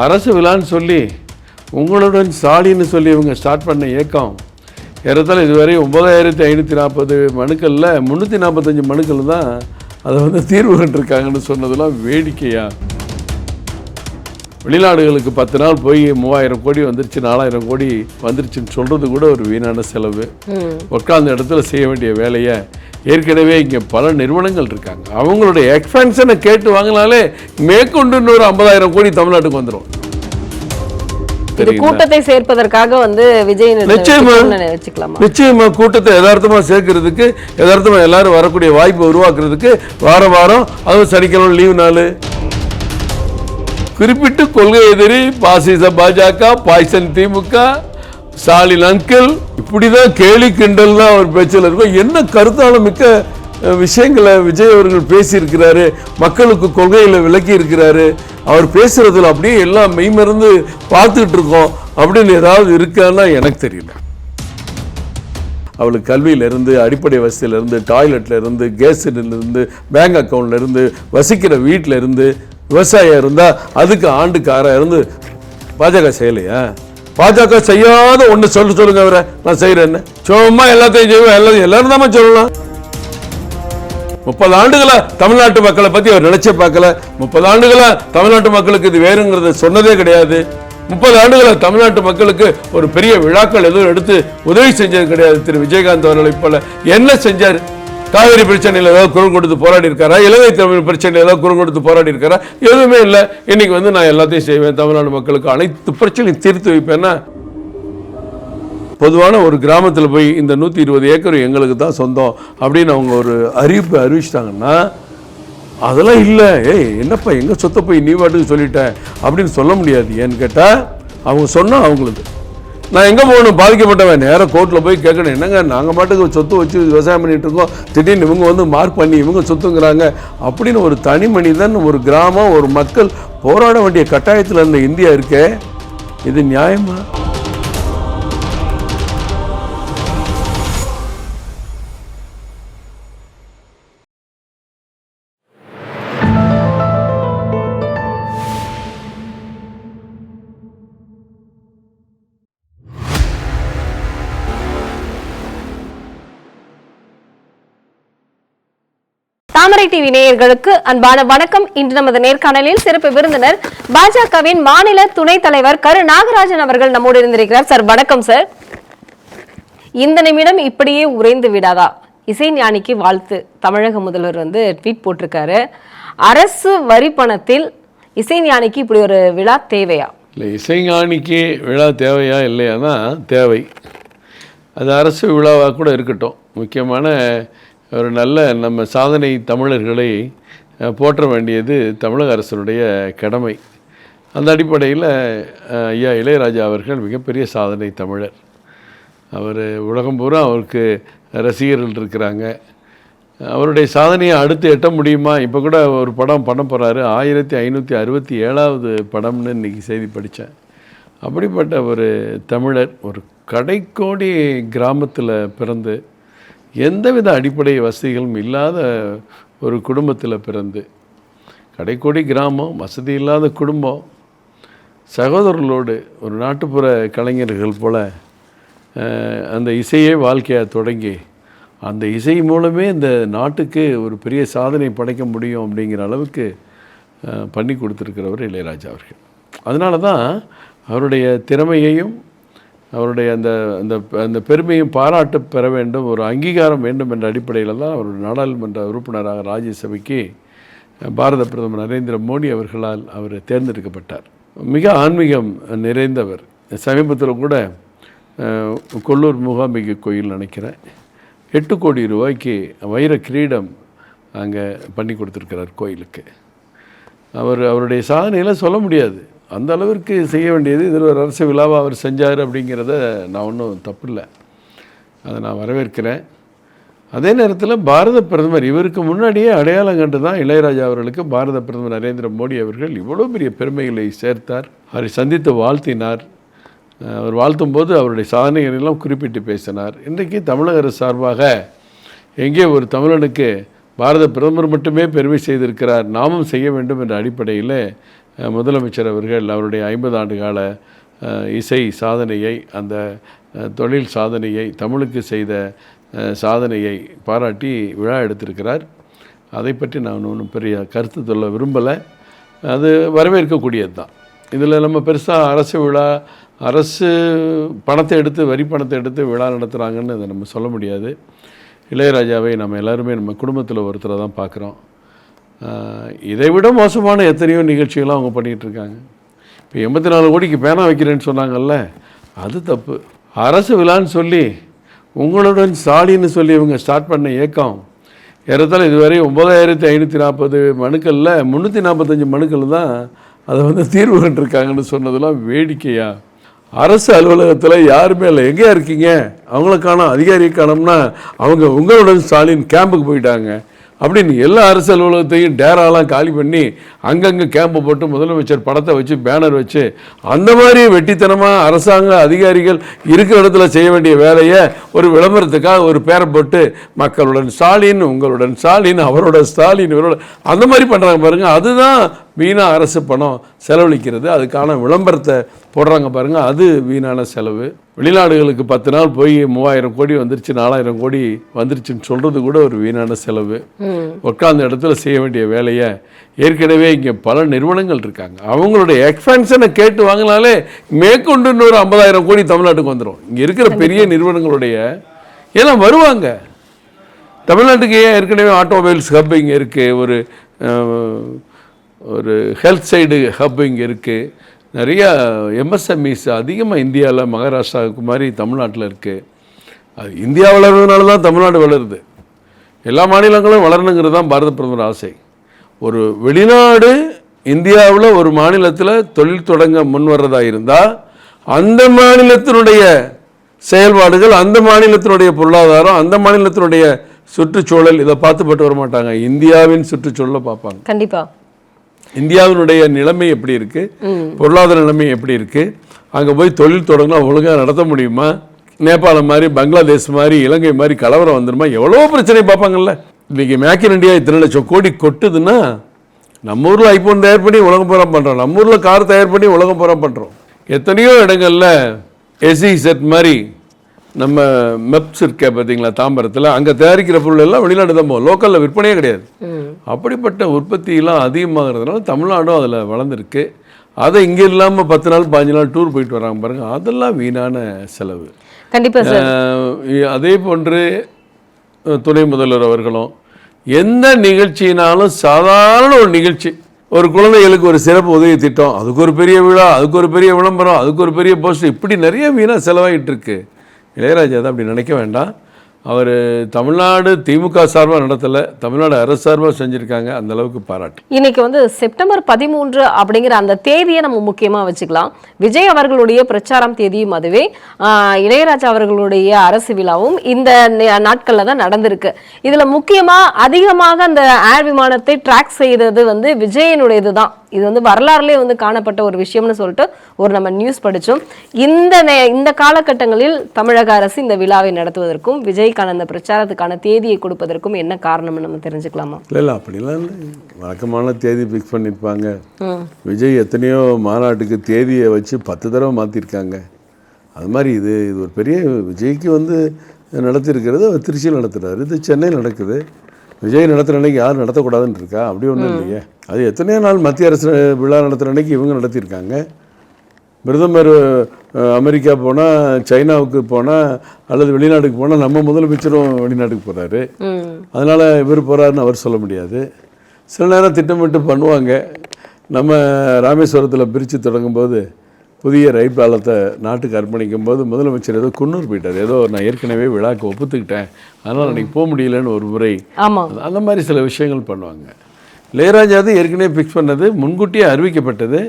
அரசு விழான்னு சொல்லி உங்களுடன் சாலின்னு சொல்லி இவங்க ஸ்டார்ட் பண்ண இயக்கம் ஏறத்தாலும் இதுவரை ஒம்பதாயிரத்தி ஐநூற்றி நாற்பது மனுக்களில் முந்நூற்றி நாற்பத்தஞ்சு மனுக்கள் தான் அதை வந்து தீர்வு கண்டிருக்காங்கன்னு சொன்னதெல்லாம் வேடிக்கையாக வெளிநாடுகளுக்கு பத்து நாள் போய் மூவாயிரம் கோடி வந்துருச்சு நாலாயிரம் கோடி வந்துருச்சுன்னு சொல்கிறது கூட ஒரு வீணான செலவு. உட்கார்ந்த இடத்துல செய்ய வேண்டிய வேலையை ஏற்கனவே இங்கே பல நிறுவனங்கள் இருக்காங்க. அவங்களுடைய எக்ஸ்பென்ஷனை கேட்டு வாங்கினாலே மேற்கொண்டு இன்னொரு ஐம்பதாயிரம் கோடி தமிழ்நாட்டுக்கு வந்துடும் கூட்டத்தை சேர்ப்பதற்காக வந்து விஜய் நிச்சயமா. நிச்சயமா கூட்டத்தை யதார்த்தமா சேர்க்கறதுக்கு யதார்த்தமா எல்லாரும் வரக்கூடிய வாய்ப்பை உருவாக்குறதுக்கு வாரம் வாரம் அதுவும் சனிக்கிழமை லீவு நாள். குறிப்பிட்டு கொள்கை எதிரி பாசிச பாஜக பாய்சன் திமுக ஸ்டாலின் அங்கிள். இப்படிதான் கேலி கிண்டல்லாம் அவர் பேச்சில் இருக்கும். என்ன கருத்தாலும் மிக்க விஷயங்களை விஜய் அவர்கள் பேசியிருக்கிறாரு. மக்களுக்கு கொள்கையில் விளக்கி இருக்கிறாரு. அவர் பேசுறதுல அப்படியே எல்லாம் மெய்மறந்து பார்த்துட்டு இருக்கோம். அப்படின்னு ஏதாவது இருக்கான்னா எனக்கு தெரியல. அவளுக்கு கல்வியிலேருந்து அடிப்படை வசதியிலிருந்து இருந்து இருந்து கேஸ் சிலிண்டர்லேருந்து பேங்க் அக்கௌண்ட்லேருந்து வசிக்கிற வீட்டிலேருந்து இருந்து விவசாயம் இருந்தா அதுக்கு ஆண்டுக்காராக இருந்து பாஜக செய்யலையா? பாஜக செய்யாத ஒண்ணு சொல்லு சொல்லுங்க அவரை. நான் செய்யறேன்னு சும்மா எல்லாத்தையும் செய்வேன். எல்லாத்தையும் எல்லாரும் தான் சொல்லலாம். முப்பது ஆண்டுகளா தமிழ்நாட்டு மக்களை பத்தி அவர் நினைச்சே பார்க்கல. முப்பது ஆண்டுகளா தமிழ்நாட்டு மக்களுக்கு இது வேறுங்கிறத சொன்னதே கிடையாது. முப்பது ஆண்டுகளா தமிழ்நாட்டு மக்களுக்கு ஒரு பெரிய விழாக்கள் எதுவும் எடுத்து உதவி செஞ்சது கிடையாது. திரு. விஜயகாந்த் அவர்களை போல. என்ன செஞ்சார்? காவிரி பிரச்சனையில் ஏதாவது குரல் கொடுத்து போராடி இருக்காரா இலங்கை தமிழ் பிரச்சனையில் ஏதாவது குரல் கொடுத்து போராடி இருக்காரா எதுவுமே இல்லை. இன்னைக்கு வந்து நான் எல்லாத்தையும் செய்வேன். தமிழ்நாடு மக்களுக்கு அனைத்து பிரச்சனையும் தீர்த்து வைப்பேன்னா பொதுவான ஒரு கிராமத்தில் போய் இந்த நூற்றி இருபது ஏக்கர் எங்களுக்கு தான் சொந்தம் அப்படின்னு அவங்க ஒரு அறிவிப்பு அறிவிச்சிட்டாங்கன்னா அதெல்லாம் இல்லை. ஏய் என்னப்பா எங்கள் சொத்தை போய் நீ பாட்டுக்கு சொல்லிட்ட? அப்படின்னு சொல்ல முடியாது. ஏன்னு கேட்டால் அவங்க சொன்னால் அவங்களுக்கு. நான் எங்கே போகணும்? பாதிக்கப்பட்டவன். நேராக கோர்ட்டில் போய் கேட்கணும். என்னங்க நாங்கள் பாட்டுக்கு சொத்து வச்சு விவசாயம் பண்ணிகிட்டு இருக்கோம். திடீர்னு இவங்க வந்து மார்க் பண்ணி இவங்க சொத்துங்கிறாங்க. அப்படின்னு ஒரு தனி மனிதன் ஒரு கிராமம் ஒரு மக்கள் போராட வேண்டிய கட்டாயத்தில் இருந்த இந்தியா இருக்கே. இது நியாயமா? தாமரை டிவி நேயர்களுக்கு அன்பான வணக்கம். இன்று நமது நேர்காணலில் சிறப்பு விருந்தினர் பாஜகவின் மாநில துணைத் தலைவர் கரு நாகராஜன் அவர்கள் நம்மோடு இருந்திருக்கிறார். சார் வணக்கம் சார். இந்த நிமிடம் இப்படியே உறைந்து விடாதா? இசை ஞானிக்கு வாழ்த்து. தமிழக முதல்வர் வந்து ட்வீட் போட்டிருக்காரு. அரசு வரி பணத்தில் இசை ஞானிக்கு இப்படி ஒரு விழா தேவையா? இல்லை இசைஞானிக்கு விழா தேவையா இல்லையானா தேவை. அது அரசு விழாவாக கூட இருக்கட்டும். முக்கியமான ஒரு நல்ல நம்ம சாதனை தமிழர்களை போற்ற வேண்டியது தமிழக அரசனுடைய கடமை. அந்த அடிப்படையில் ஐயா இளையராஜா அவர்கள் மிகப்பெரிய சாதனை தமிழர். அவர் உலகம் பூரா அவருக்கு ரசிகர்கள் இருக்கிறாங்க. அவருடைய சாதனையை அடுத்து எட்ட முடியுமா? இப்போ கூட ஒரு படம் பண்ண போகிறாரு ஆயிரத்தி ஐநூற்றி அறுபத்தி ஏழாவது படம்னு இன்றைக்கி செய்தி படித்தேன் அப்படிப்பட்ட ஒரு தமிழர் ஒரு கடைக்கோடி கிராமத்தில் பிறந்து எந்தவித அடிப்படை வசதிகளும் இல்லாத ஒரு குடும்பத்தில் பிறந்து கடைக்கோடி கிராமம் வசதி இல்லாத குடும்பம் சகோதரர்களோடு ஒரு நாட்டுப்புற கலைஞர்கள் போல் அந்த இசையே வாழ்க்கையாக தொடங்கி அந்த இசை மூலமே இந்த நாட்டுக்கு ஒரு பெரிய சாதனை படைக்க முடியும் அப்படிங்கிற அளவுக்கு பண்ணி கொடுத்துருக்கிறவர் இளையராஜா அவர்கள். அதனால தான் அவருடைய திறமையையும் அவருடைய அந்த அந்த அந்த பெருமையும் பாராட்டு பெற வேண்டும் ஒரு அங்கீகாரம் வேண்டும் என்ற அடிப்படையில் தான் அவர் நாடாளுமன்ற உறுப்பினராக ராஜ்யசபைக்கு பாரத பிரதமர் நரேந்திர மோடி அவர்களால் அவர் தேர்ந்தெடுக்கப்பட்டார். மிக ஆன்மீகம் நிறைந்தவர். சமீபத்தில் கூட கொல்லூர் மூகாம்பிகை கோயில் நினைக்கிறேன். எட்டு கோடி ரூபாய்க்கு வைர கிரீடம் அங்கே பண்ணி கொடுத்துருக்கிறார் கோயிலுக்கு. அவர் அவருடைய சாதனையெல்லாம் சொல்ல முடியாது. அந்த அளவிற்கு செய்ய வேண்டியது இதில் ஒரு அரசு விழாவை அவர் செஞ்சார் அப்படிங்கிறத நான் ஒன்றும் தப்பில்லை. அதை நான் வரவேற்கிறேன். அதே நேரத்தில் பாரத பிரதமர் இவருக்கு முன்னாடியே அடையாளம் கண்டு தான் இளையராஜா அவர்களுக்கு பாரத பிரதமர் நரேந்திர மோடி அவர்கள் இவ்வளோ பெரிய பெருமைகளை சேர்த்தார் அவரை சந்தித்து வாழ்த்தினார் அவர் வாழ்த்தும் போது அவருடைய சாதனைகளெல்லாம் குறிப்பிட்டு பேசினார். இன்றைக்கு தமிழக அரசு சார்பாக எங்கே ஒரு தமிழனுக்கு பாரத பிரதமர் மட்டுமே பெருமை செய்திருக்கிறார் நாமும் செய்ய வேண்டும் என்ற அடிப்படையில் முதலமைச்சர் அவர்கள் அவருடைய ஐம்பது ஆண்டு கால இசை சாதனையை அந்த தொழில் சாதனையை தமிழுக்கு செய்த சாதனையை பாராட்டி விழா எடுத்திருக்கிறார். அதை பற்றி நான் ஒன்றும் பெரிய கருத்து சொல்ல விரும்பலை. அது வரவேற்கக்கூடியது தான். இதில் நம்ம பெருசாக அரசு விழா அரசு பணத்தை எடுத்து வரி பணத்தை எடுத்து விழா நடத்துகிறாங்கன்னு அதை நம்ம சொல்ல முடியாது. இளையராஜாவை நம்ம எல்லாருமே நம்ம குடும்பத்தில் ஒருத்தரை தான் பார்க்குறோம். இதை விட மோசமான எத்தனையோ நிகழ்ச்சிகளும் அவங்க பண்ணிகிட்டு இருக்காங்க இப்போ எண்பத்தி நாலு கோடிக்கு பேனா வைக்கிறேன்னு சொன்னாங்கல்ல அது தப்பு. அரசு விழான்னு சொல்லி உங்களுடன் ஸ்டாலின்னு சொல்லி இவங்க ஸ்டார்ட் பண்ண இயக்கம் ஏறத்தால் இதுவரை ஒம்பதாயிரத்தி ஐநூற்றி நாற்பது மனுக்களில் முந்நூற்றி நாற்பத்தஞ்சு மனுக்கள் தான் அதை வந்து தீர்வு கண்டிருக்காங்கன்னு சொன்னதெல்லாம் வேடிக்கையா? அரசு அலுவலகத்தில் யாருமே இல்லை. எங்கேயா இருக்கீங்க? அவங்கள காணோம். அதிகாரியை காணோம்னா அவங்க உங்களுடன் ஸ்டாலின் கேம்புக்கு போயிட்டாங்க. அப்படின்னு எல்லா அரசு அலுவலகத்தையும் டேராலாம் காலி பண்ணி அங்கங்கே கேம்பு போட்டு முதலமைச்சர் படத்தை வச்சு பேனர் வச்சு அந்த மாதிரி வெட்டித்தனமாக அரசாங்க அதிகாரிகள் இருக்கிற இடத்துல செய்ய வேண்டிய வேலையை ஒரு விளம்பரத்துக்காக ஒரு பேரை போட்டு மக்களுடன் ஸ்டாலின் உங்களுடன் ஸ்டாலின் அவரோட ஸ்டாலின் இவரோட அந்த மாதிரி பண்ணுறாங்க பாருங்கள் அதுதான் வீணா அரசு பணம் செலவழிக்கிறது. அதுக்கான விளம்பரத்தை போடுறாங்க பாருங்க. அது வீணான செலவு. வெளிநாடுகளுக்கு பத்து நாள் போய் மூவாயிரம் கோடி வந்துருச்சு நாலாயிரம் கோடி வந்துருச்சுன்னு சொல்கிறது கூட ஒரு வீணான செலவு. உட்கார்ந்த இடத்துல செய்ய வேண்டிய வேலையை ஏற்கனவே இங்கே பல நிறுவனங்கள் இருக்காங்க. அவங்களுடைய எக்ஸ்பென்ஷனை கேட்டு வாங்கினாலே மேற்கொண்டு இன்னொரு ஐம்பதாயிரம் கோடி தமிழ்நாட்டுக்கு வந்துடும் இங்கே இருக்கிற பெரிய நிறுவனங்களுடைய ஏன்னா வருவாங்க. தமிழ்நாட்டுக்கு ஏன் ஏற்கனவே ஆட்டோமொபைல்ஸ் ஹப் இங்கே இருக்குது ஒரு ஒரு ஹெல்த் சைடு ஹப் இங்கே இருக்குது நிறைய எம்எஸ்எம்இஸ் அதிகமாக இந்தியாவில் மகாராஷ்டிராவுக்கு மாதிரி தமிழ்நாட்டில் இருக்குது அது இந்தியா வளர்றதுனால தான் தமிழ்நாடு வளருது. எல்லா மாநிலங்களும் வளரணுங்கிறது தான் பாரத பிரதமர் ஆசை. ஒரு வெளிநாடு இந்தியாவில் ஒரு மாநிலத்தில் தொழில் தொடங்க முன் வர்றதா இருந்தால் அந்த மாநிலத்தினுடைய செயல்பாடுகள் அந்த மாநிலத்தினுடைய பொருளாதாரம் அந்த மாநிலத்தினுடைய சுற்றுச்சூழல் இதை பார்த்துப்பட்டு வர மாட்டாங்க இந்தியாவின் சுற்றுச்சூழலை பார்ப்பாங்க. கண்டிப்பாக இந்தியாவினுடைய நிலைமை எப்படி இருக்கு? பொருளாதார நிலைமை எப்படி இருக்கு? அங்க போய் தொழில் தொடங்கினா ஒழுங்கா நடத்த முடியுமா? நேபாளம் மாதிரி பங்களாதேஷ் மாதிரி இலங்கை மாதிரி கலவரம் வந்துருமா? எவ்வளோ பிரச்சனை பார்ப்பாங்கல்ல? இன்னைக்கு மேக் இன் இந்தியா இத்தனை லட்சம் கோடி கொட்டுதுன்னா நம்ம ஊர்ல ஐபோன் தயார் பண்ணி உலகம் பூரா பண்றோம். நம்ம ஊர்ல கார் தயார் பண்ணி உலகம் பூரா பண்றோம். எத்தனையோ இடங்கள்ல எஸ்இ செட் மாதிரி நம்ம மெப்ஸ் இருக்கே பார்த்தீங்களா தாம்பரத்தில்? அங்கே தயாரிக்கிற பொருள் எல்லாம் வெளிநாடு தான் போகும். லோக்கலில் விற்பனையே கிடையாது. அப்படிப்பட்ட உற்பத்தியெல்லாம் அதிகமாகிறதுனால தமிழ்நாடும் அதில் வளர்ந்துருக்கு. அதை இங்கே இல்லாமல் பத்து நாள் பாஞ்சு நாள் டூர் போயிட்டு வராங்க பாருங்க. அதெல்லாம் வீணான செலவு. கண்டிப்பா சார் அஹ் இ- அதே போன்று துணை முதல்வர் அவர்களும் எந்த நிகழ்ச்சினாலும் சாதாரண ஒரு நிகழ்ச்சி. ஒரு குழந்தைகளுக்கு ஒரு சிறப்பு உதவி திட்டம். அதுக்கு ஒரு பெரிய விழா அதுக்கு ஒரு பெரிய விளம்பரம் அதுக்கு ஒரு பெரிய போஸ்ட் இப்படி நிறைய வீணாக செலவாகிட்டு இருக்கு. இளையராஜா தான் அப்படி நினைக்க வேண்டாம். அவர் தமிழ்நாடு திமுக சார்பாக நடத்தலை தமிழ்நாடு அரசு சார்பாக செஞ்சுருக்காங்க. அந்த அளவுக்கு பாராட்டு. இன்னைக்கு வந்து செப்டம்பர் பதிமூன்று அப்படிங்கிற அந்த தேதியை நம்ம முக்கியமாக வச்சுக்கலாம். விஜய் அவர்களுடைய பிரச்சாரம் தேதியும் அதுவே. இளையராஜா அவர்களுடைய அரசு விழாவும் இந்த நாட்களில் தான் நடந்திருக்கு. இதில் முக்கியமாக அதிகமாக அந்த ஏர் விமானத்தை ட்ராக் செய்தது வந்து விஜயனுடையது தான் இது வந்து வரலாறுலேயே வந்து காணப்பட்ட ஒரு விஷயம்னு சொல்லிட்டு ஒரு நம்ம நியூஸ் படிச்சோம். இந்த நே- இந்த காலகட்டங்களில் தமிழக அரசு இந்த விழாவை நடத்துவதற்கும் விஜய்க்கான அந்த பிரச்சாரத்துக்கான தேதியை கொடுப்பதற்கும் என்ன காரணம்னு நம்ம தெரிஞ்சுக்கலாமா? இல்லை இல்லை அப்படிலாம் இல்லை. வழக்கமான தேதி ஃபிக்ஸ் பண்ணியிருப்பாங்க விஜய் எத்தனையோ மாநாட்டுக்கு தேதியை வச்சு பத்து தடவை மாற்றிருக்காங்க அது மாதிரி இது இது ஒரு பெரிய விஜய்க்கு வந்து நடத்தியிருக்கிறது அவர் திருச்சியில் நடத்துகிறாரு இது சென்னையில் நடக்குது. விஜய் நடத்துகிற அன்னைக்கு யாரும் நடத்தக்கூடாதுன்னு இருக்கா? அப்படி ஒன்றும் இல்லையே. அது எத்தனையோ நாள் மத்திய அரசு விழா நடத்துகிற அன்னைக்கு இவங்க நடத்தியிருக்காங்க. பிரதமர் அமெரிக்கா போனால் சைனாவுக்கு போனால் அல்லது வெளிநாட்டுக்கு போனால் நம்ம முதலமைச்சரும் வெளிநாட்டுக்கு போகிறாரு அதனால் இவர் போகிறாருன்னு அவர் சொல்ல முடியாது. சில நேரம் திட்டமிட்டு பண்ணுவாங்க. நம்ம ராமேஸ்வரத்தில் பிரித்து தொடங்கும்போது புதிய ரயில் பாலத்தை நாட்டுக்கு அர்ப்பணிக்கும் போது முதலமைச்சர் ஏதோ குன்னூர் போயிட்டார். ஏதோ நான் ஏற்கனவே விழாக்கு ஒப்புத்துக்கிட்டேன். அதனால் அன்றைக்கி போக முடியலன்னு ஒரு முறை. அந்த மாதிரி சில விஷயங்கள் பண்ணுவாங்க. இளையராஜா அது ஏற்கனவே ஃபிக்ஸ் பண்ணது முன்கூட்டியே அறிவிக்கப்பட்டது.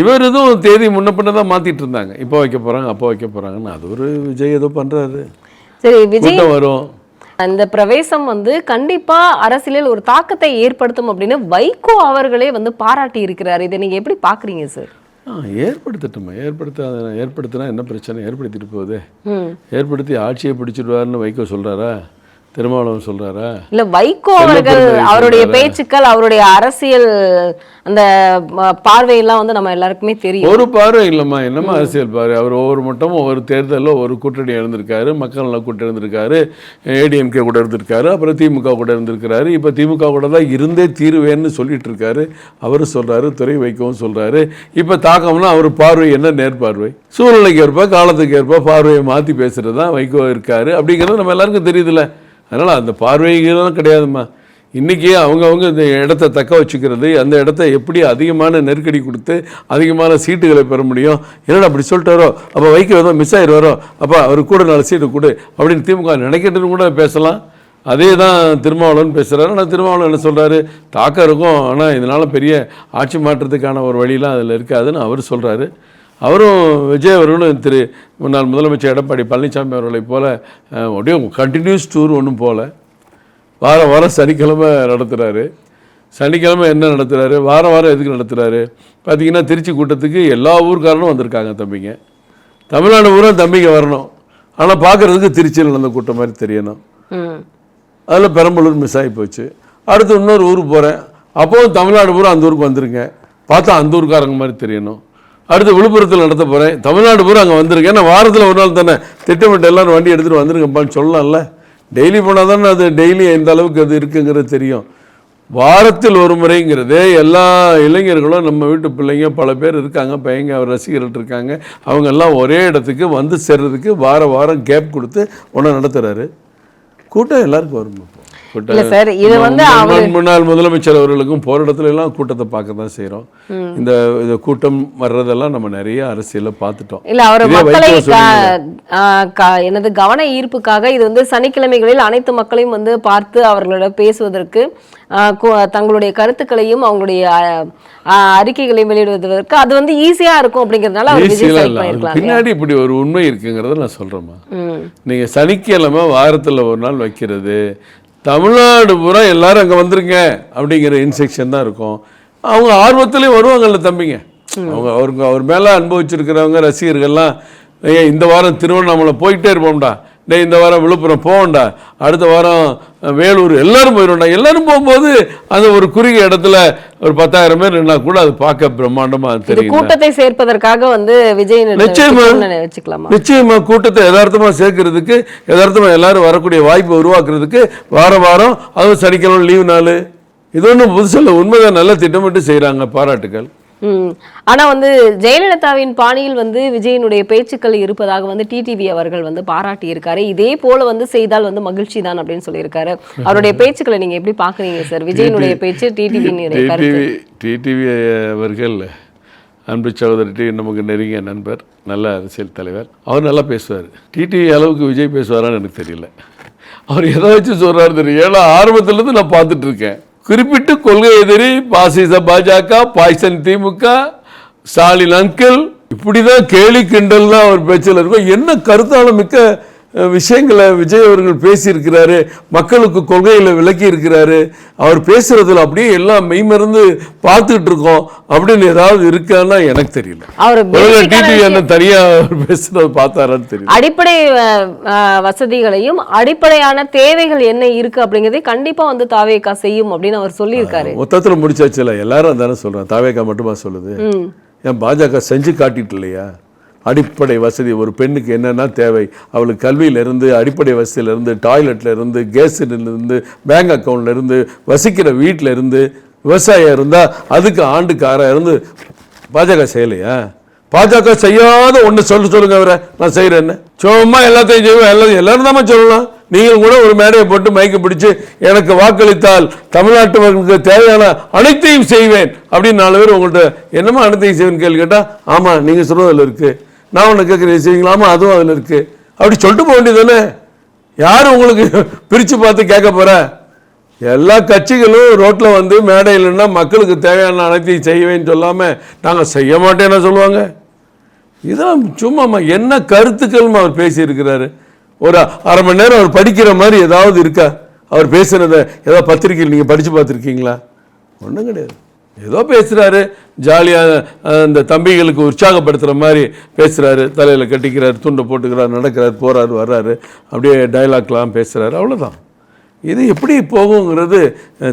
இவர் எதுவும் தேதி முன்ன பின்ன தான் மாற்றிட்டு இருந்தாங்க. இப்போ வைக்க போகிறாங்க அப்போ வைக்க போகிறாங்கன்னு அது ஒரு விஜய் ஏதோ பண்ணுறாரு சரி விஜய் வரும். அந்த பிரவேசம் வந்து கண்டிப்பா அரசியலில் ஒரு தாக்கத்தை ஏற்படுத்தும் அப்படின்னு வைகோ அவர்களே வந்து பாராட்டி இருக்கிறார். இதை நீங்க எப்படி பாக்குறீங்க சார் ஆ ஏற்படுத்தட்டுமா. ஏற்படுத்த ஏற்படுத்தினா என்ன பிரச்சனை? ஏற்படுத்திட்டு போகுது. ஏற்படுத்தி ஆட்சியை பிடிச்சிடுவாருன்னு வைக்க சொல்கிறாரா திருமாவளவன் சொல்கிறாரா இல்ல வைகோ அவர்கள் அவருடைய சொல்றாரா? பேச்சுக்கள் அவருடைய அரசியல் அந்த பார்வையெல்லாம் வந்து நம்ம எல்லாருக்குமே தெரியும். ஒரு பார்வை இல்லைம்மா. என்னம்மா அரசியல் பார்வை? அவர் ஒவ்வொரு மட்டமும் ஒவ்வொரு தேர்தலில் ஒரு கூட்டணி இருந்திருக்காரு மக்கள் நல கூட்டணி இருந்திருக்காரு ஏடிஎம்கே கூட இருந்திருக்காரு. அப்புறம் திமுக கூட இருந்திருக்கிறாரு. இப்போ திமுக கூட தான் இருந்தே தீருவேன்னு சொல்லிட்டு இருக்காரு அவரும் சொல்றாரு துறை வைக்கவும் சொல்றாரு. இப்போ தாக்கம்னா அவர் பார்வை என்ன நேர்பார்வை? சூழ்நிலைக்கு ஏற்ப காலத்துக்கு ஏற்ப பார்வையை மாற்றி பேசுறது தான் வைகோ இருக்காரு. அப்படிங்கிறது நம்ம எல்லாருக்கும் தெரியுதுல்ல. அதனால் அந்த பார்வைங்கிறதும் கிடையாதும்மா. இன்றைக்கி அவங்கவுங்க இந்த இடத்த தக்க வச்சுக்கிறது அந்த இடத்த எப்படி அதிகமான நெருக்கடி கொடுத்து அதிகமான சீட்டுகளை பெற முடியும்? என்னடா அப்படி சொல்லிட்டாரோ? அப்போ வைக்க ஏதோ மிஸ் ஆயிடுவாரோ அப்போ அவர் கூட நாலு சீட்டு கொடு அப்படின்னு திமுக நினைக்கிட்டுன்னு கூட பேசலாம். அதே தான் திருமாவளவன் பேசுகிறாரு ஆனால் திருமாவளவன் என்ன சொல்கிறாரு தாக்கம் இருக்கும். ஆனால் இதனால் பெரிய ஆட்சி மாற்றத்துக்கான ஒரு வழியெலாம் அதில் இருக்காதுன்னு அவர் சொல்கிறாரு அவரும் விஜய் அவர்களும் திரு முன்னாள் முதலமைச்சர் எடப்பாடி பழனிசாமி அவர்களைப் போல அப்படியே கண்டினியூஸ் டூர் ஒன்றும் போகல வாரம் வாரம் சனிக்கிழமை நடத்துகிறாரு சனிக்கிழமை என்ன நடத்துகிறாரு வாரம் வாரம் எதுக்கு நடத்துகிறாரு பார்த்தீங்கன்னா திருச்சி கூட்டத்துக்கு எல்லா ஊர்க்காரனும் வந்திருக்காங்க தம்பிங்க. தமிழ்நாடு பூரா தம்பிங்க வரணும். ஆனால் பார்க்குறதுக்கு திருச்சியில் நடந்த கூட்டம் மாதிரி தெரியணும். அதில் பெரம்பலூர் மிஸ் ஆகி போச்சு. அடுத்து இன்னொரு ஊருக்கு போகிறேன் அப்போவும் தமிழ்நாடு பூரா அந்த ஊருக்கு வந்துருங்க பார்த்தா அந்த ஊருக்காரங்க மாதிரி தெரியணும். அடுத்து விழுப்புரத்தில் நடத்த போகிறேன் தமிழ்நாடு பூரா அங்கே வந்திருக்கேன். ஏன்னா வாரத்தில் ஒரு நாள் தானே திட்டமிட்டு எல்லாரும் வண்டி எடுத்துகிட்டு வந்துருங்கப்பான்னு சொல்லலாம்ல. டெய்லி போனால் தானே அது டெய்லி எந்த அளவுக்கு அது இருக்குங்கிறது தெரியும். வாரத்தில் ஒரு முறைங்கிறது எல்லா இளைஞர்களும் நம்ம வீட்டு பிள்ளைங்க பல பேர் இருக்காங்க. பையங்க அவர் ரசிகர்கள் இருக்காங்க. அவங்க எல்லாம் ஒரே இடத்துக்கு வந்து சேர்றதுக்கு வார வாரம் கேப் கொடுத்து ஒன்று நடத்துகிறாரு கூட்டம் எல்லாருக்கும் வரும்? கூட்டம் இல்ல சார் இது வந்து முன்னாள் முதலமைச்சர் அவர்களுக்கும் போற இடத்துல எல்லாம் கூட்டத்தை பார்க்க தான் செய்கிறோம் இந்த இந்த கூட்டம் வர்றதெல்லாம் நம்ம நிறைய அரசியல்ல பார்த்துட்டோம். இல்ல அவர் மக்களை எனது கவன ஈர்ப்புக்காக இது வந்து சனிக்கிழமைகளில் அனைத்து மக்களையும் வந்து பார்த்து அவர்களோட பேசுவதற்கு தங்களுடைய கருத்துக்களையும் அவங்களுடைய அறிக்கைகளையும் வெளியிடுவதற்கு அது வந்து ஈஸியா இருக்கும் அப்படிங்கறதுனால அவர் பின்னாடி இப்படி ஒரு உண்மை இருக்குங்கிறத நான் சொல்றேம்மா. நீங்க சனிக்கிழமை வாரத்துல ஒரு நாள் வைக்கிறது தமிழ்நாடு பூரா எல்லாரும் அங்கே வந்துருங்க அப்படிங்கிற இன்ஸ்ட்ரக்ஷன் தான் இருக்கும். அவங்க ஆர்வத்துலேயும் வருவாங்கல்ல தம்பிங்க. அவங்க அவருக்கு அவர் மேலே அனுபவிச்சிருக்கிறவங்க ரசிகர்கள்லாம் ஏன் இந்த வாரம் திருவண்ணாமலை போயிட்டே இருப்போம்டா. டேய் இந்த வாரம் விழுப்புரம் போவோம்டா. அடுத்த வாரம் வேலூர் எல்லாரும் போயிடும்டா எல்லாரும் போகும்போது அந்த ஒரு குறுகிய இடத்துல ஒரு பத்தாயிரம் பேர் நின்னா கூட அது பார்க்க பிரம்மாண்டமா இது தெரியும் கூட்டத்தை சேர்ப்பதற்காக வந்து விஜய் நிச்சயமா. வச்சுக்கலாமா? நிச்சயமா கூட்டத்தை யதார்த்தமா சேர்க்கறதுக்கு யதார்த்தமா எல்லாரும் வரக்கூடிய வாய்ப்பை உருவாக்குறதுக்கு வாரம் வாரம் அதுவும் சனிக்கிழமை லீவு நாள். இது ஒன்றும் புதுசில் உண்மைதான் நல்ல திட்டமிட்டு செய்கிறாங்க பாராட்டுகள் ம். ஆனா வந்து ஜெயலலிதாவின் பாணியில் வந்து விஜயனுடைய பேச்சுக்கள் இருப்பதாக வந்து டிடிவி அவர்கள் வந்து பாராட்டி இருக்காரு இதே போல வந்து செய்தால் வந்து மகிழ்ச்சி தான் அப்படின்னு சொல்லியிருக்காரு. அவருடைய பேச்சுக்களை நீங்க எப்படி பாக்குறீங்க சார் விஜயனுடைய பேச்சு டிடிவி டிடிவி அவர்கள் அன்பு சகோதரி டி நமக்கு நெருங்கிய நண்பர் நல்ல அரசியல் தலைவர். அவர் நல்லா பேசுவார். டிடிவி அளவுக்கு விஜய் பேசுவாரான்னு எனக்கு தெரியல. அவர் எதை வச்சு சொல்றாரு தெரியும்? ஏன்னா ஆரம்பத்துலேருந்து நான் பார்த்துட்டு இருக்கேன். குறிப்பிட்டு கொள்கை எதிரி பாசிச பாஜக பாய்சன் திமுக ஸ்டாலின் அங்கிள் இப்படிதான் கேலி கிண்டல் தான் அவர் பேச்சில் இருக்கும். என்ன கருத்தாலும் மிக்க விஷயங்களை விஜய் அவர்கள் பேசியிருக்கிறாரு மக்களுக்கு கொள்கையில விளக்கி இருக்கிறாரு. அவர் பேசுறதுல அப்படியே எல்லாம் மெய்மறந்து பார்த்துட்டு இருக்கோம். அப்படின்னு ஏதாவது இருக்கான்னா எனக்கு தெரியல. அவர் டிடி என்ன தனியா பேசுறது பார்த்தாரான்னு தெரியல. அடிப்படை வசதிகளையும் அடிப்படையான தேவைகள் என்ன இருக்கு அப்படிங்கறதை கண்டிப்பா வந்து தாவேக்கா செய்யும் அப்படின்னு அவர் சொல்லியிருக்காரு. மொத்தத்தில் முடிச்சாச்சுல. எல்லாரும் தானே சொல்றேன் தாவேக்கா மட்டுமா சொல்லுது? ஏன் பாஜக செஞ்சு காட்டிட்டு இல்லையா? அடிப்படை வசதி. ஒரு பெண்ணுக்கு என்னென்ன தேவை? அவளுக்கு கல்வியிலேருந்து அடிப்படை வசதியிலேருந்து டாய்லெட்ல இருந்து இருந்து பேங்க் அக்கௌண்ட்லேருந்து வசிக்கிற வீட்டில் இருந்து விவசாயம் இருந்தால் அதுக்கு ஆண்டுக்காராக இருந்து பாஜக செய்யலையா? பாஜக செய்யாத ஒன்று சொல்ல சொல்லுங்க அவரை. நான் செய்கிறேன்னு சும்மா எல்லாத்தையும் செய்வேன். எல்லாத்தையும் எல்லாரும் தான் சொல்லலாம். நீங்கள் கூட ஒரு மேடையை போட்டு மயக்க பிடிச்சு எனக்கு வாக்களித்தால் தமிழ்நாட்டு மக்களுக்கு தேவையான அனைத்தையும் செய்வேன் அப்படின்னு நாலு பேர் உங்கள்கிட்ட என்னமா அனைத்தையும் செய்வேன் கேள்வி கேட்டால் ஆமாம் நீங்கள் சொல்கிறதில் இருக்குது நான் ஒன்று கேட்குறேன் செய்வீங்களாமா அதுவும் அதில் இருக்குது அப்படி சொல்லிட்டு போக வேண்டியது தானே யார் உங்களுக்கு பிரித்து பார்த்து கேட்க போகிற எல்லா கட்சிகளும் ரோட்டில் வந்து மேடையில்னா மக்களுக்கு தேவையான அனைத்தையும் செய்வேன்னு சொல்லாமல் நாங்கள் செய்ய மாட்டேன்னு சொல்லுவாங்க? இதெல்லாம் சும்மாம்மா என்ன கருத்துக்கள்மா அவர் பேசியிருக்கிறாரு? ஒரு அரை மணி நேரம் அவர் படிக்கிற மாதிரி ஏதாவது இருக்கா? அவர் பேசுனதை ஏதாவது பத்திரிக்கையில் நீங்கள் படித்து பார்த்துருக்கீங்களா? ஒன்றும் கிடையாது. ஏதோ பேசுகிறாரு ஜாலியாக அந்த தம்பிகளுக்கு உற்சாகப்படுத்துகிற மாதிரி பேசுகிறாரு தலையில் கட்டிக்கிறார் துண்டை போட்டுக்கிறார் நடக்கிறார் போகிறார் வர்றாரு. அப்படியே டைலாக்லாம் பேசுகிறாரு அவ்வளோதான் இது எப்படி போகுங்கிறது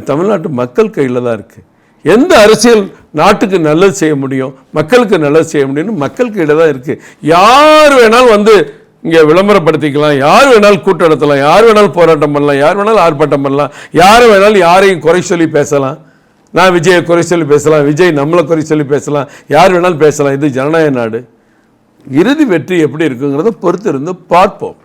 தமிழ்நாட்டு மக்கள் கையில் தான் இருக்குது எந்த அரசியல் நாட்டுக்கு நல்லது செய்ய முடியும் மக்களுக்கு நல்லது செய்ய முடியும்னு மக்கள் கையில் தான் இருக்குது யார் வேணாலும் வந்து இங்கே விளம்பரப்படுத்திக்கலாம். யார் வேணாலும் கூட்டம் நடத்தலாம். யார் வேணாலும் போராட்டம் பண்ணலாம். யார் வேணாலும் ஆர்ப்பாட்டம் பண்ணலாம். யார் வேணாலும் யாரையும் குறை சொல்லி பேசலாம். நான் விஜயை குறை சொல்லி பேசலாம் விஜய் நம்மளை குறை சொல்லி பேசலாம் யார் வேணாலும் பேசலாம் இது ஜனநாயக நாடு. இறுதி வெற்றி எப்படி இருக்குங்கிறத பொறுத்து இருந்து பார்ப்போம்.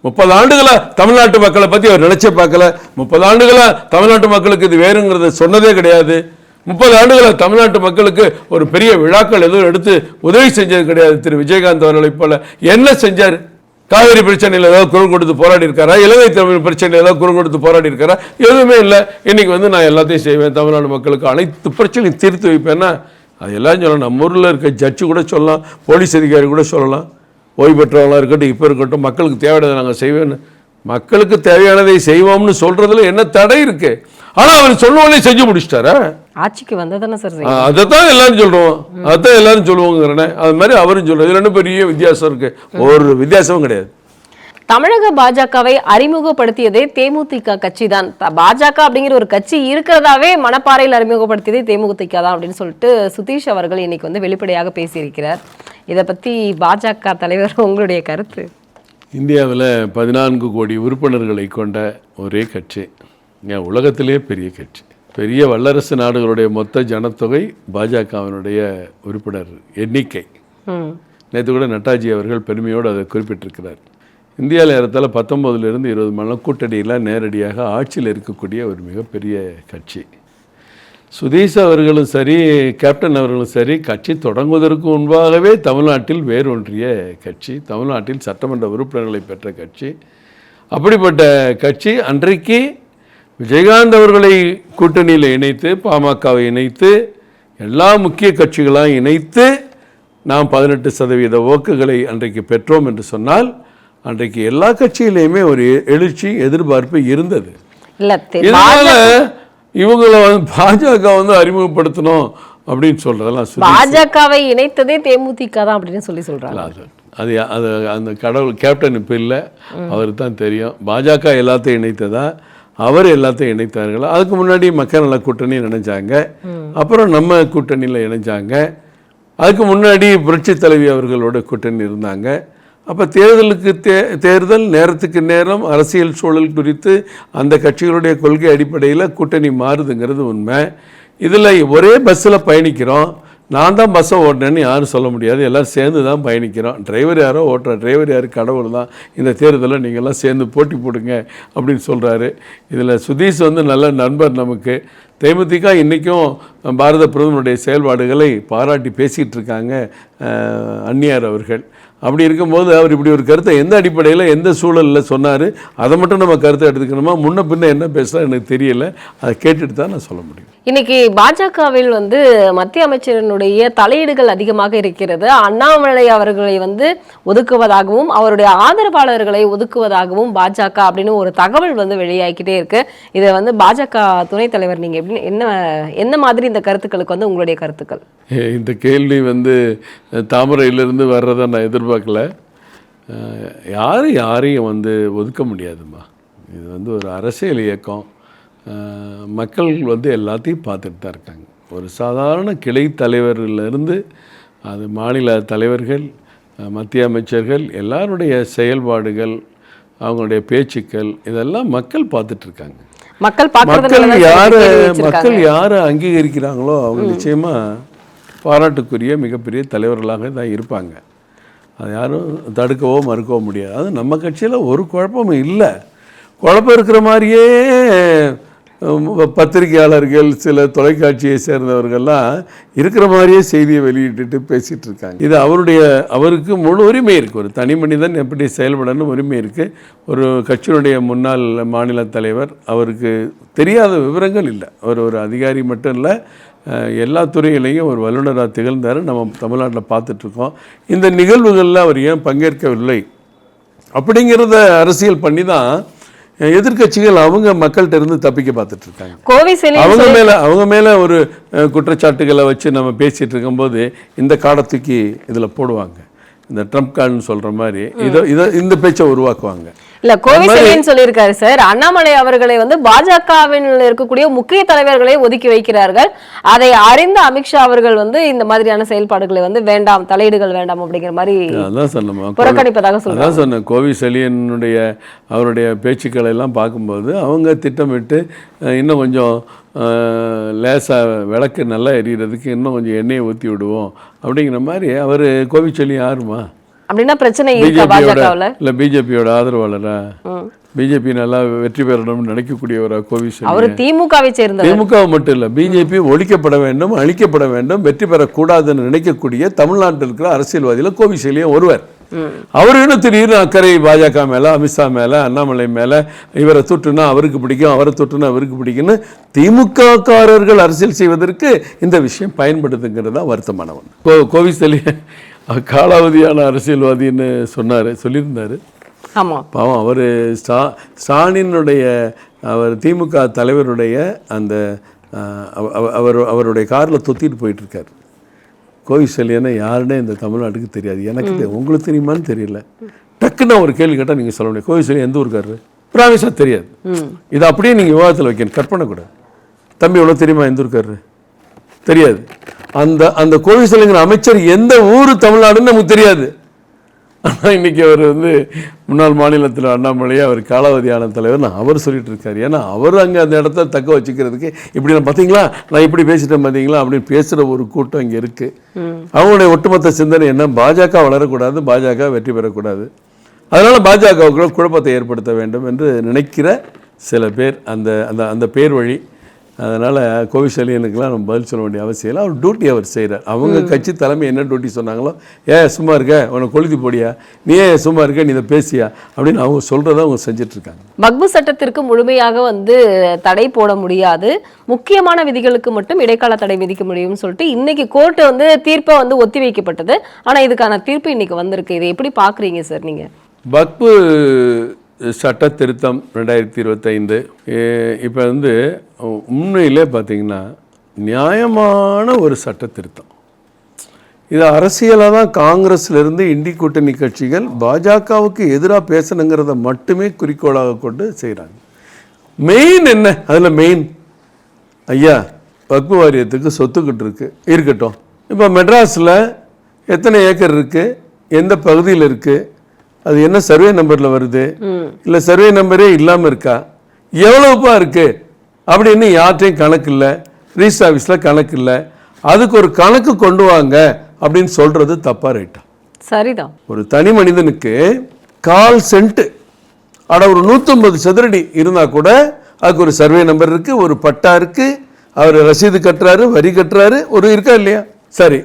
முப்பது ஆண்டுகளை தமிழ்நாட்டு மக்களை பற்றி அவர் நினைச்ச பார்க்கல. முப்பது ஆண்டுகளை தமிழ்நாட்டு மக்களுக்கு இது வேறுங்கிறத சொன்னதே கிடையாது. முப்பது ஆண்டுகளை தமிழ்நாட்டு மக்களுக்கு ஒரு பெரிய விழாக்கள் எதுவும் எடுத்து உதவி செஞ்சது கிடையாது. திரு. விஜயகாந்த் அவர்களைப் போல என்ன செஞ்சார்? காவிரி பிரச்சனையில் ஏதாவது குரல் கொடுத்து போராடி இருக்காரா? இலங்கை தமிழ் பிரச்சனையில் ஏதாவது குரல் கொடுத்து போராடி இருக்காரா? எதுவுமே இல்லை. இன்னைக்கு வந்து நான் எல்லாத்தையும் செய்வேன். தமிழ்நாடு மக்களுக்கு அனைத்து பிரச்சனையும் தீர்த்து வைப்பேன்னா அது எல்லாம் சொல்லலாம். நம்ம ஊரில் இருக்க ஜட்ஜு கூட சொல்லலாம். போலீஸ் அதிகாரி கூட சொல்லலாம். ஓய்வு பெற்றவங்களாக இருக்கட்டும் இப்போ இருக்கட்டும் மக்களுக்கு தேவையானதை நாங்கள் செய்வேன்னு. மக்களுக்கு தேவையானதை செய்வோம்னு சொல்கிறதுல என்ன தடை இருக்குது ஆனால் அவர் சொன்னோடனே செஞ்சு முடிச்சிட்டாரா? ஆட்சிக்கு வந்ததானே சார் ஆ, அதைத்தான் எல்லாரும் சொல்றோம். அதான் எல்லாரும் சொல்லுவாங்கிறனே அது மாதிரி அவரும் சொல்றோம் இது ரெண்டு பெரிய வித்தியாசம் இருக்கு. ஒரு வித்தியாசமும் கிடையாது. தமிழக பாஜகவை அறிமுகப்படுத்தியதே தேமுதிக கட்சி தான் பாஜக அப்படிங்கிற ஒரு கட்சி இருக்கிறதாவே மணப்பாறையில் அறிமுகப்படுத்தியதே தேமுதிக தான் அப்படின்னு சொல்லிட்டு சுதீஷ் அவர்கள் இன்னைக்கு வந்து வெளிப்படையாக பேசியிருக்கிறார். இதை பத்தி பாஜக தலைவர் உங்களுடைய கருத்து? இந்தியாவில் பதினான்கு கோடி உறுப்பினர்களை கொண்ட ஒரே கட்சி. ஏன் உலகத்திலே பெரிய கட்சி. பெரிய வல்லரசு நாடுகளுடைய மொத்த ஜனத்தொகை பாஜகவினுடைய உறுப்பினர் எண்ணிக்கை. நேற்று கூட நட்டாஜி அவர்கள் பெருமையோடு அதை குறிப்பிட்டிருக்கிறார். இந்தியாவில் ஏறத்தாழ பத்தொம்போதுலேருந்து இருபது மணம் கூட்டணியில் நேரடியாக ஆட்சியில் இருக்கக்கூடிய ஒரு மிகப்பெரிய கட்சி. சுதீஷ் அவர்களும் சரி கேப்டன் அவர்களும் சரி கட்சி தொடங்குவதற்கு முன்பாகவே தமிழ்நாட்டில் வேரூன்றிய கட்சி தமிழ்நாட்டில் சட்டமன்ற உறுப்பினர்களை பெற்ற கட்சி. அப்படிப்பட்ட கட்சி அன்றைக்கு விஜயகாந்த் அவர்களை கூட்டணியில் இணைத்து பாமகவை இணைத்து எல்லா முக்கிய கட்சிகளாக இணைத்து நாம் பதினெட்டு சதவீத வாக்குகளை அன்றைக்கு பெற்றோம் என்று சொன்னால் அன்றைக்கு எல்லா கட்சியிலையுமே ஒரு எழுச்சி எதிர்பார்ப்பு இருந்தது. இதனால இவங்களை வந்து பாஜக வந்து அறிமுகப்படுத்தணும் அப்படின்னு சொல்றதெல்லாம் பாஜகவை இணைத்ததே தேமுதிக தான் அப்படின்னு சொல்லி சொல்றாங்க. அது அது அது அந்த கடவுள் கேப்டன் இப்போ இல்லை. அவருக்கு தான் தெரியும். பாஜக எல்லாத்தையும் இணைத்ததா? அவர் எல்லாத்தையும் இணைத்தார்கள் அதுக்கு முன்னாடி மக்கள் நல கூட்டணி இணைஞ்சாங்க அப்புறம் நம்ம கூட்டணியில் இணைஞ்சாங்க. அதுக்கு முன்னாடி புரட்சி தலைவி அவர்களோட கூட்டணி இருந்தாங்க. அப்போ தேர்தலுக்கு தே தேர்தல் நேரத்துக்கு நேரம் அரசியல் சூழல் குறித்து அந்த கட்சிகளுடைய கொள்கை அடிப்படையில் கூட்டணி மாறுதுங்கிறது உண்மை. இதில் ஒரே பஸ்ஸில் பயணிக்கிறோம். நான் தான் பஸ்ஸை ஓட்டினேன்னு யாரும் சொல்ல முடியாது. எல்லாம் சேர்ந்து தான் பயணிக்கிறோம். டிரைவர் யாரோ ஓட்டுற டிரைவர் யார் கடவுள் தான். இந்த தேர்தலில் நீங்கள்லாம் சேர்ந்து போட்டி போடுங்க அப்படின்னு சொல்கிறாரு இதில் சுதீஷ் வந்து நல்ல நண்பர் நமக்கு. தேமுதிக இன்றைக்கும் பாரத பிரதமருடைய செயல்பாடுகளை பாராட்டி பேசிகிட்டு இருக்காங்க அந்நியார் அவர்கள். அப்படி இருக்கும்போது அவர் இப்படி ஒரு கருத்தை எந்த அடிப்படையில் எந்த சூழலில் சொன்னார் அதை மட்டும் நம்ம கருத்தை எடுத்துக்கணுமா? முன்ன பின்ன என்ன பேசுகிறா எனக்கு தெரியல. அதை கேட்டுட்டு தான் நான் சொல்ல முடியும். இன்னைக்கு பாஜகவில் வந்து மத்திய அமைச்சரினுடைய தலையீடுகள் அதிகமாக இருக்கிறது. அண்ணாமலை அவர்களை வந்து ஒதுக்குவதாகவும் அவருடைய ஆதரவாளர்களை ஒதுக்குவதாகவும் பாஜக அப்படின்னு ஒரு தகவல் வந்து வெளியாகிக்கிட்டே இருக்கு. இதை வந்து பாஜக துணைத் தலைவர் நீங்கள் எப்படி என்ன என்ன மாதிரி இந்த கருத்துக்களுக்கு வந்து உங்களுடைய கருத்துக்கள்? இந்த கேள்வி வந்து தாமரையிலிருந்து வர்றதை நான் எதிர்பார்க்கல. யாரும் யாரையும் வந்து ஒதுக்க முடியாதும்மா. இது வந்து ஒரு அரசியல் இயக்கம். மக்கள் வந்து எல்லாத்தையும் பார்த்துட்டு தான் இருக்காங்க. ஒரு சாதாரண கிளை தலைவரிலிருந்து அது மாநில தலைவர்கள் மத்திய அமைச்சர்கள் எல்லாருடைய செயல்பாடுகள் அவங்களுடைய பேச்சுக்கள் இதெல்லாம் மக்கள் பார்த்துட்டு இருக்காங்க. மக்கள் மக்கள் யாரை. மக்கள் யாரை அங்கீகரிக்கிறாங்களோ அவங்க நிச்சயமா பாராட்டுக்குரிய மிகப்பெரிய தலைவர்களாக தான் இருப்பாங்க. அது யாரும் தடுக்கவோ மறுக்கவோ முடியாது. அது நம்ம கட்சியில் ஒரு குழப்பமும் இல்லை. குழப்பம் இருக்கிற மாதிரியே பத்திரிகையாளர்கள் சில தொலைக்காட்சியை சேர்ந்தவர்கள்லாம் இருக்கிற மாதிரியே செய்தியை வெளியிட்டுட்டு பேசிகிட்டு இருக்காங்க. இது அவருடைய அவருக்கு முழு உரிமை இருக்குது ஒரு தனி மனிதன் எப்படி செயல்படணும் உரிமை இருக்குது ஒரு கட்சியினுடைய முன்னாள் மாநில தலைவர் அவருக்கு தெரியாத விவரங்கள் இல்லை. அவர் ஒரு அதிகாரி மட்டும் இல்லை எல்லா துறையிலையும் ஒரு வல்லுநராக திகழ்ந்தார். நம்ம தமிழ்நாட்டில் பார்த்துட்ருக்கோம். இந்த நிகழ்வுகளில் அவர் ஏன் பங்கேற்கவில்லை? அப்படிங்கிறத அரசியல் பண்ணி தான் எதிர்க்கட்சிகள் அவங்க மக்கள்கிட்ட இருந்து தப்பிக்க பார்த்துட்டு இருக்காங்க அவங்க மேல அவங்க மேல ஒரு குற்றச்சாட்டுகளை வச்சு நம்ம பேசிட்டு இருக்கும்போது இந்த காடை தூக்கி இதுல போடுவாங்க. இந்த ட்ரம்ப் கார்டுன்னு சொல்ற மாதிரி. இதை இதை இந்த பேச்சை உருவாக்குவாங்க. இல்ல கோவிசெல்வின்னு சொல்லியிருக்காரு சார் அண்ணாமலை அவர்களை வந்து பாஜகவில் இருக்கக்கூடிய முக்கிய தலைவர்களை ஒதுக்கி வைக்கிறார்கள். அதை அறிந்த அமித்ஷா அவர்கள் வந்து இந்த மாதிரியான செயல்பாடுகளை வந்து வேண்டாம் தலையீடுகள் வேண்டாம் அப்படிங்கிற மாதிரி புறக்கணிப்பதாக சொல்றாங்க. சொன்னேன் கோவி செலியனுடைய அவருடைய பேச்சுக்களை எல்லாம் பார்க்கும்போது அவங்க திட்டமிட்டு இன்னும் கொஞ்சம் லேசாக விளக்கு நல்லா எரியறதுக்கு இன்னும் கொஞ்சம் எண்ணெயை ஊற்றி விடுவோம் அப்படிங்கிற மாதிரி அவர் கோவிச்செல்லி யாருமா அப்படின்னா பிரச்சனை இருக்கா பாஜகவுல? இல்லை பிஜேபியோட ஆதரவாளரா? பிஜேபி நல்லா வெற்றி பெறணும்னு நினைக்கக்கூடியவரா கோவிச்செல்லி அவரு திமுகவை சேர்ந்தவர். திமுக மட்டும் இல்லை பிஜேபி ஒழிக்கப்பட வேண்டும் அழிக்கப்பட வேண்டும் வெற்றி பெறக்கூடாதுன்னு நினைக்கக்கூடிய தமிழ்நாட்டில் இருக்கிற அரசியல்வாதியில் கோவிசெலியும் ஒருவர். அவர் இன்னும் திடீர்னு அக்கறை பாஜக மேல அமித்ஷா மேல அண்ணாமலை மேல இவரை தொட்டுனா அவருக்கு பிடிக்கும் அவரை தொட்டுனா அவருக்கு பிடிக்கும்னு திமுக காரர்கள் அரசியல் செய்வதற்கு இந்த விஷயம் பயன்படுதுங்கிறது தான் வருத்தமான ஒன்று கோ கோவிசெலி காலாவதியான அரசியல்வாதின்னு சொன்னார் சொல்லியிருந்தாரு. ஆமா. பாவம் அவர் ஸ்டா ஸ்டாலினுடைய அவர் திமுக தலைவருடைய அந்த அவர் அவருடைய காரில் தொத்திட்டு போயிட்டு இருக்காரு கோவிசெல்லியனை யாருன்னே இந்த தமிழ்நாட்டுக்கு தெரியாது. எனக்கு உங்களுக்கு தெரியுமான்னு தெரியல. டக்குன்னு ஒரு கேள்வி கேட்டால் நீங்கள் சொல்ல முடியும் கோவிசெல்லி எந்த ஊருக்காரரு பிராமிஸாக தெரியாது. இதை அப்படியே நீங்கள் விவாதத்தில் வைக்கணும். கற்பனை கூட. தம்பி எவ்வளோ தெரியுமா எந்த ஊருக்காரரு தெரியாது. அந்த அந்த கோவிசெல்லிங்கிற அமைச்சர் எந்த ஊர் தமிழ்நாடுன்னு நமக்கு தெரியாது. ஆனால் இன்னைக்கு அவர் வந்து முன்னாள் மாநிலத்தில் அண்ணாமலையே அவர் காலாவதியான தலைவர் அவர் சொல்லிட்டு இருக்காரு. ஏன்னா அவர் அங்கே அந்த இடத்த தக்க வச்சுக்கிறதுக்கு இப்படி நான் பார்த்தீங்களா நான் இப்படி பேசிட்டேன் பார்த்தீங்களா அப்படின்னு பேசுகிற ஒரு கூட்டம் இங்கே இருக்கு. அவங்களுடைய ஒட்டுமொத்த சிந்தனை என்ன? பாஜக வளரக்கூடாது பாஜக வெற்றி பெறக்கூடாது. அதனால பாஜகவுக்குள்ள குழப்பத்தை ஏற்படுத்த வேண்டும் என்று நினைக்கிற சில பேர் அந்த அந்த அந்த பேர் வழி அதனால் கோவிசெலியனுக்கெல்லாம் நம்ம பதில் சொல்ல வேண்டிய அவசியம் இல்லை. அவர் டியூட்டி அவர் செய்கிறார் அவங்க கட்சி தலைமை என்ன டியூட்டி சொன்னாங்களோ ஏ சும்மா இருக்க. உனக்கு கொளுத்தி போடியா. நீ ஏன் சும்மா இருக்க. நீ இதை பேசியா. அப்படின்னு அவங்க சொல்கிறத அவங்க செஞ்சிட்ருக்காங்க வக்பு சட்டத்திற்கு முழுமையாக வந்து தடை போட முடியாது. முக்கியமான விதிகளுக்கு மட்டும் இடைக்கால தடை விதிக்க முடியும்னு சொல்லிட்டு இன்னைக்கு கோர்ட் வந்து தீர்ப்பை வந்து ஒத்தி வைக்கப்பட்டது. ஆனா இதுக்கான தீர்ப்பு இன்னைக்கு வந்திருக்கு. இதை எப்படி பாக்குறீங்க சார் நீங்க? வக்பு சட்ட திருத்தம் ரெண்டாயிரத்தி இருபத்தைந்து. இப்போ வந்து உண்மையிலே பார்த்தீங்கன்னா நியாயமான ஒரு சட்ட திருத்தம் இது அரசியலாக தான் காங்கிரஸ்லேருந்து இண்டி கூட்டணி கட்சிகள் பாஜகவுக்கு எதிராக பேசணுங்கிறத மட்டுமே குறிக்கோளாக கொண்டு செய்கிறாங்க மெயின் என்ன? அதில் மெயின் ஐயா வக்பு வாரியத்துக்கு சொத்துக்கிட்டு இருக்கு. இருக்கட்டும். இப்போ மெட்ராஸில் எத்தனை ஏக்கர் இருக்குது எந்த பகுதியில் இருக்குது அது என்ன சர்வே நம்பரில் வருது? இல்லை சர்வே நம்பரே இல்லாமல் இருக்கா? எவ்வளவுப்பா இருக்கு? அப்படின்னு யார்ட்டையும் கணக்கு இல்லை. ரிஜிஸ்டர் ஆஃபீஸில் கணக்கு இல்லை. அதுக்கு ஒரு கணக்கு கொண்டு வாங்க அப்படின்னு சொல்றது தப்பா ரைட்டா சரிதான். ஒரு தனி மனிதனுக்கு கால் சென்ட் அட ஒரு நூற்றம்பது சதுரடி இருந்தால் கூட அதுக்கு ஒரு சர்வே நம்பர் இருக்கு ஒரு பட்டா இருக்கு அவர் ரசீது கட்டுறாரு வரி கட்டுறாரு ஒரு இருக்கா இல்லையா? சரி.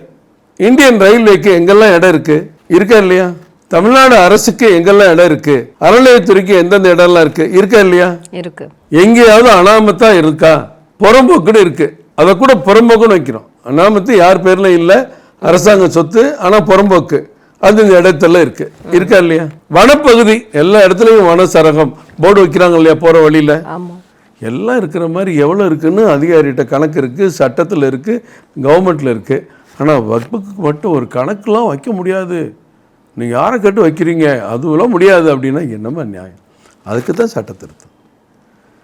இந்தியன் ரயில்வேக்கு எங்கெல்லாம் இடம் இருக்கு? இருக்கா இல்லையா? தமிழ்நாடு அரசுக்கு எங்கெல்லாம் இடம் இருக்கு? அறநிலையத்துறைக்கு எந்தெந்த இடம்லாம் இருக்கு? இருக்கா இல்லையா? இருக்கு. எங்கேயாவது அனாமத்தா இருக்கா? புறம்போக்குன்னு இருக்கு. அதை கூட புறம்போக்குன்னு வைக்கிறோம். அனாமத்து யார் பேர்ல இல்லை. அரசாங்க சொத்து ஆனா புறம்போக்கு. அது இந்த இடத்துல இருக்கு. இருக்கா இல்லையா? வனப்பகுதி. எல்லா இடத்துலையும் வன சரகம் போர்டு வைக்கிறாங்க இல்லையா? போற வழியில. எல்லாம் இருக்கிற மாதிரி எவ்வளோ இருக்குன்னு அதிகாரிகிட்ட கணக்கு இருக்குது சட்டத்தில் இருக்குது கவர்மெண்ட்டில் இருக்குது ஆனால் வகுப்புக்கு மட்டும் ஒரு கணக்கெலாம் வைக்க முடியாது. நீங்கள் யாரை கேட்டு வைக்கிறீங்க? அதுவெல்லாம் முடியாது அப்படின்னா என்னமா நியாயம்? அதுக்கு தான் சட்ட திருத்தம்.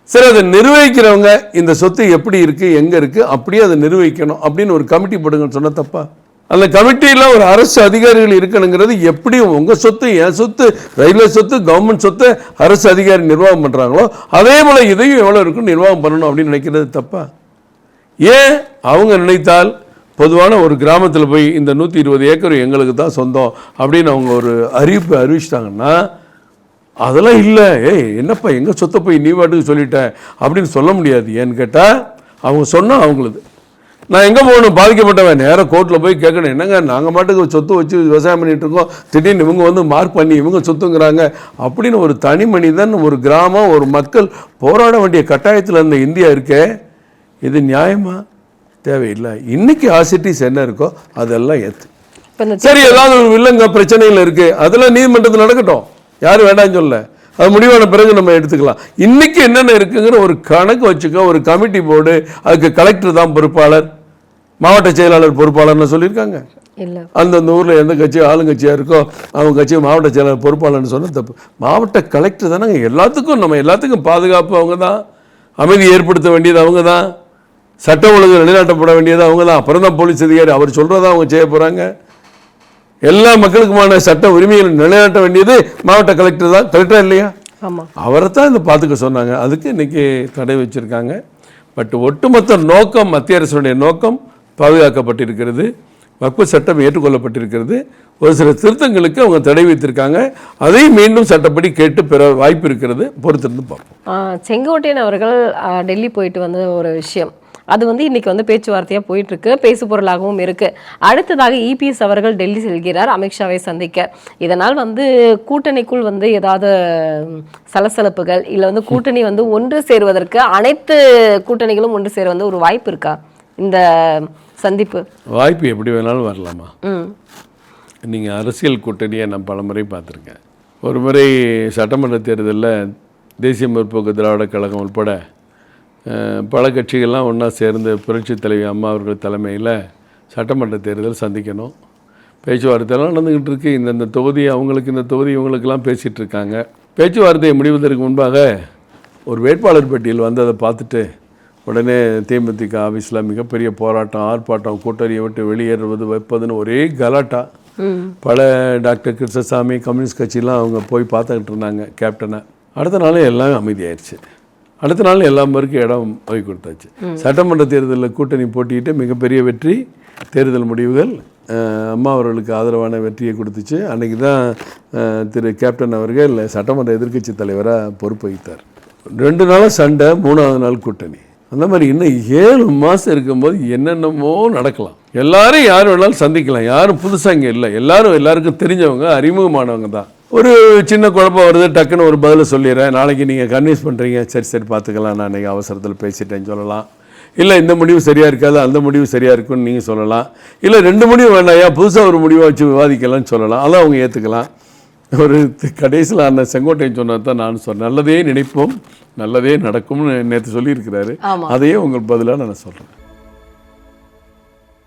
சரி அதை நிர்வகிக்கிறவங்க இந்த சொத்து எப்படி இருக்குது எங்கே இருக்குது அப்படியே அதை நிர்வகிக்கணும் அப்படின்னு ஒரு கமிட்டி போடுங்கன்னு சொன்ன தப்பா? அந்த கமிட்டியில் ஒரு அரசு அதிகாரிகள் இருக்கணுங்கிறது எப்படி உங்கள் சொத்து என் சொத்து ரயில்வே சொத்து கவர்மெண்ட் சொத்து அரசு அதிகாரி நிர்வாகம் பண்ணுறாங்களோ அதே போல் இதையும் எவ்வளோ இருக்கும் நிர்வாகம் பண்ணணும் அப்படின்னு நினைக்கிறது தப்பா? ஏன்? அவங்க நினைத்தால் பொதுவான ஒரு கிராமத்தில் போய் இந்த நூற்றி இருபது ஏக்கர் எங்களுக்கு தான் சொந்தம் அப்படின்னு அவங்க ஒரு அறிவிப்பு அறிவிச்சிட்டாங்கன்னா அதெல்லாம் இல்லை. ஏய் என்னப்பா எங்கள் சொத்தை போய் நீ வாட்டுக்கு சொல்லிட்டேன் அப்படின்னு சொல்ல முடியாது. ஏன்னு கேட்டால் அவங்க சொன்னால் அவங்களுது. நான் எங்கே போகணும்? பாதிக்கப்பட்டவன். நேராக கோர்ட்டில் போய் கேட்கணும். என்னங்க நாங்கள் மாட்டுக்கு சொத்து வச்சு விவசாயம் பண்ணிகிட்ருக்கோம் இருக்கோம். திடீர்னு இவங்க வந்து மார்க் பண்ணி இவங்க சொத்துங்கிறாங்க. அப்படின்னு ஒரு தனி மனிதன் ஒரு கிராமம் ஒரு மக்கள் போராட வேண்டிய கட்டாயத்தில் இருந்த இந்தியா இருக்கே இது நியாயமாக தேவையில்லை. இன்னைக்கு ஆசிட்டிஸ் என்ன இருக்கோ அதெல்லாம் ஏற்று சரி ஏதாவது ஒரு வில்லங்க பிரச்சனைகள் இருக்கு. அதெல்லாம் நீதிமன்றத்தில் நடக்கட்டும். யாரும் வேண்டாம்னு சொல்ல அது முடிவான பிறகு நம்ம எடுத்துக்கலாம். இன்னைக்கு என்னென்ன இருக்குங்கிற ஒரு கணக்கு வச்சுக்க ஒரு கமிட்டி போர்டு அதுக்கு கலெக்டர் தான் பொறுப்பாளர். மாவட்ட செயலாளர் பொறுப்பாளர்னு சொல்லியிருக்காங்க. அந்தந்த ஊரில் எந்த கட்சி ஆளுங்கட்சியாக இருக்கோ அவங்க கட்சி மாவட்ட செயலர் பொறுப்பாளர்னு சொன்னால் தப்பு. மாவட்ட கலெக்டர் தானே எல்லாத்துக்கும் நம்ம எல்லாத்துக்கும் பாதுகாப்பு அவங்க தான். அமைதி ஏற்படுத்த வேண்டியது அவங்க தான். சட்டம் ஒழுங்கு நிலைநாட்டப்பட வேண்டியது அவங்க தான். அப்புறம் தான் போலீஸ் அதிகாரி. அவர் சொல்கிறதா அவங்க செய்ய போகிறாங்க எல்லா மக்களுக்குமான சட்ட உரிமைகளை நிலைநாட்ட வேண்டியது மாவட்ட கலெக்டர் தான். கலெக்டர் இல்லையா? அவரை தான் இந்த பார்த்துக்க சொன்னாங்க. அதுக்கு இன்னைக்கு தடை வச்சிருக்காங்க. பட் ஒட்டுமொத்த நோக்கம் மத்திய அரசுடைய நோக்கம் பாதுகாக்கப்பட்டிருக்கிறது. வக்பு சட்டம் ஏற்றுக்கொள்ளப்பட்டிருக்கிறது. ஒரு சில திருத்தங்களுக்கு அவங்க தடை வைத்திருக்காங்க அதை மீண்டும் சட்டப்படி கேட்டு பெற வாய்ப்பு இருக்கிறது. பொறுத்திருந்து பார்ப்போம். செங்கோட்டையன் அவர்கள் டெல்லி போயிட்டு வந்த ஒரு விஷயம். அது வந்து இன்னைக்கு வந்து பேச்சுவார்த்தையா போயிட்டு இருக்கு. பேசு பொருளாகவும் இருக்கு அடுத்ததாக இபிஎஸ் அவர்கள் டெல்லி செல்கிறார். அமித்ஷாவை சந்திக்க. இதனால் வந்து கூட்டணிக்குள் வந்து ஏதாவது சலசலப்புகள் இல்ல வந்து கூட்டணி வந்து ஒன்று சேருவதற்கு அனைத்து கூட்டணிகளும் ஒன்று சேர வந்து ஒரு வாய்ப்பு இருக்கா? இந்த சந்திப்பு. வாய்ப்பு எப்படி வேணாலும் வரலாமா? நீங்கள் அரசியல் கூட்டணியை நான் பல முறை பார்த்துருக்கேன். ஒரு முறை சட்டமன்ற தேர்தலில் தேசிய முற்போக்கு திராவிட கழகம் உட்பட பல கட்சிகள்லாம் ஒன்றா சேர்ந்து புரட்சித் தலைவி அம்மா அவர்கள் தலைமையில் சட்டமன்ற தேர்தல் சந்திக்கணும். பேச்சுவார்த்தைலாம் நடந்துக்கிட்டு இருக்கு. இந்தந்த தொகுதி அவங்களுக்கு இந்த தொகுதி இவங்களுக்கெல்லாம் பேசிகிட்டு இருக்காங்க. பேச்சுவார்த்தையை முடிவதற்கு முன்பாக ஒரு வேட்பாளர் பட்டியல் வந்து அதை பார்த்துட்டு உடனே தேமுதிக ஆஃபீஸில் மிகப்பெரிய போராட்டம் ஆர்ப்பாட்டம் கூட்டணியை விட்டு வெளியேறுவது வைப்பதுன்னு ஒரே கலாட்டா. பல டாக்டர் கிருஷ்ணசாமி கம்யூனிஸ்ட் கட்சிலாம் அவங்க போய் பார்த்துக்கிட்டு இருந்தாங்க கேப்டனை. அடுத்த நாள் எல்லாம் அமைதியாயிருச்சு. அடுத்த நாள் எல்லா பேருக்கும் இடம் போய் கொடுத்தாச்சு. சட்டமன்ற தேர்தலில் கூட்டணி போட்டியிட்டு மிகப்பெரிய வெற்றி தேர்தல் முடிவுகள் அம்மா அவர்களுக்கு ஆதரவான வெற்றியை கொடுத்துச்சு. அன்னைக்கு தான் திரு கேப்டன் அவர்கள் சட்டமன்ற எதிர்க்கட்சி தலைவராக பொறுப்பு வகித்தார். ரெண்டு நாளும் சண்டை மூணாவது நாள் கூட்டணி. அந்த மாதிரி இன்னும் ஏழு மாதம் இருக்கும்போது என்னென்னமோ நடக்கலாம். எல்லாரும் யார் வேணாலும் சந்திக்கலாம். யாரும் புதுசாக இங்கே இல்லை. எல்லாரும் எல்லாருக்கும் தெரிஞ்சவங்க அறிமுகமானவங்க தான். ஒரு சின்ன குழப்பம் வருது டக்குன்னு ஒரு பதிலை சொல்லிடுறேன். நாளைக்கு நீங்கள் கன்வின்ஸ் பண்ணுறீங்க சரி சரி பார்த்துக்கலாம். நான் இன்றைக்கி அவசரத்தில் பேசிட்டேன்னு சொல்லலாம். இல்லை இந்த முடிவு சரியாக இருக்காது அந்த முடிவு சரியாக இருக்குன்னு நீங்கள் சொல்லலாம். இல்லை ரெண்டு முடிவு வேண்டாம். ஏன் புதுசாக ஒரு முடிவை வச்சு விவாதிக்கலாம்னு சொல்லலாம். அதை அவங்க ஏற்றுக்கலாம் ஒரு கடைசியில் அந்த செங்கோட்டையன் சொன்னது தான் நான் சொன்னேன். நல்லதே நினைப்போம் நல்லதே நடக்கும்னு நேற்று சொல்லியிருக்கிறாரு. அதையே உங்களுக்கு பதிலாக நான் சொல்கிறேன்